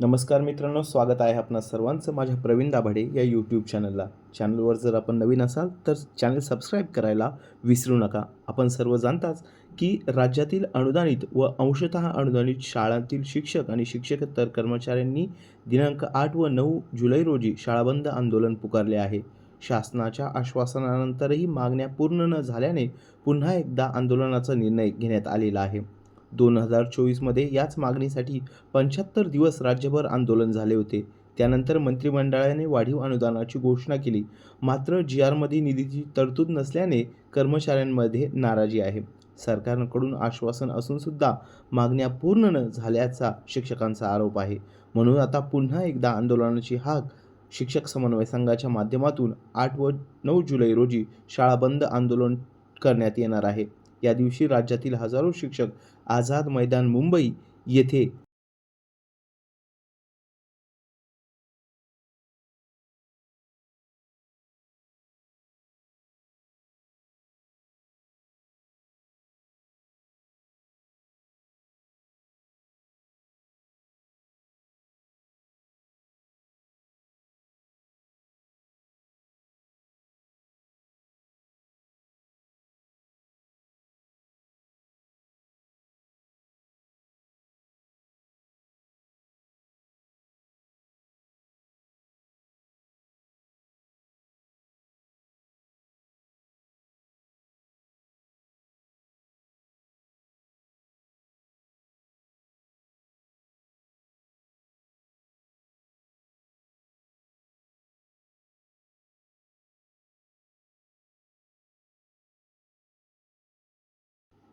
नमस्कार मित्रांनो स्वागत आहे आपणा सर्वांचं माझ्या प्रवीण दाभाडे या यूट्यूब चॅनलला चॅनलवर जर आपण नवीन असाल तर चॅनल सबस्क्राईब करायला विसरू नका. आपण सर्व जाणताच की राज्यातील अनुदानित व अंशतः अनुदानित शाळांतील शिक्षक आणि शिक्षकेतर कर्मचाऱ्यांनी दिनांक आठ व नऊ जुलै रोजी शाळाबंद आंदोलन पुकारले आहे. शासनाच्या आश्वासनानंतरही मागण्या पूर्ण न झाल्याने पुन्हा एकदा आंदोलनाचा निर्णय घेण्यात आलेला आहे. दोन हजार चोवीसमध्ये याच मागणीसाठी पंच्याहत्तर दिवस राज्यभर आंदोलन झाले होते. त्यानंतर मंत्रिमंडळाने वाढीव अनुदानाची घोषणा केली. मात्र जी आरमध्ये निधीची तरतूद नसल्याने कर्मचाऱ्यांमध्ये नाराजी आहे. सरकारकडून आश्वासन असूनसुद्धा मागण्या पूर्ण न झाल्याचा शिक्षकांचा आरोप आहे. म्हणून आता पुन्हा एकदा आंदोलनाची हाक शिक्षक समन्वय संघाच्या माध्यमातून आठ व नऊ जुलै रोजी शाळा बंद आंदोलन करण्यात येणार आहे. या दिवशी राज्यातील हजारो शिक्षक आझाद मैदान मुंबई येथे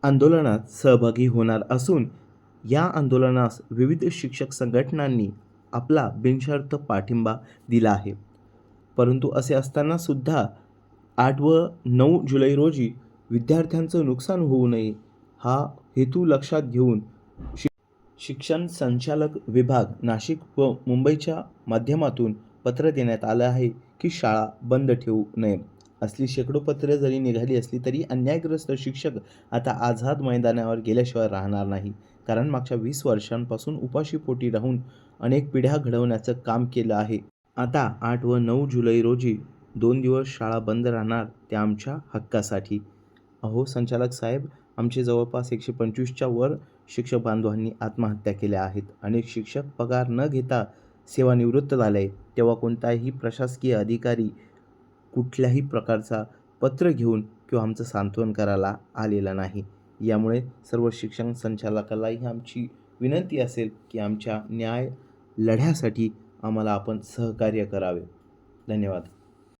आंदोलनात सहभागी होणार असून या आंदोलनास विविध शिक्षक संघटनांनी आपला बिनशर्त पाठिंबा दिला आहे. परंतु असे असताना सुद्धा आठ व नऊ जुलै रोजी विद्यार्थ्यांचं नुकसान होऊ नये हा हेतू लक्षात घेऊन शि शिक्षण संचालक विभाग नाशिक व मुंबईच्या माध्यमातून पत्र देण्यात आलं आहे की शाळा बंद ठेवू नये. असली शेकडो पत्रे जरी निघाली असली तरी अन्यायग्रस्त शिक्षक आता आझाद मैदानावर गेल्याशिवाय राहणार नाही. कारण मागच्या वीस वर्षांपासून उपाशीपोटी राहून अनेक पिढ्या घडवण्याचं काम केलं आहे. आता आठ व नऊ जुलै रोजी दोन दिवस शाळा बंद राहणार त्या आमच्या हक्कासाठी. अहो संचालक साहेब आमचे जवळपास एकशे पंचवीसच्या वर शिक्षक बांधवांनी आत्महत्या केल्या आहेत अनेक शिक्षक पगार न घेता सेवानिवृत्त झाले तेव्हा कोणताही प्रशासकीय अधिकारी कुठल्याही प्रकारचा पत्र घेऊन किंवा आमचं सांत्वन करायला आलेला नाही. यामुळे सर्व शिक्षण संचालकालाही आमची विनंती असेल की आमच्या न्याय लढ्यासाठी आम्हाला आपण सहकार्य करावे. धन्यवाद.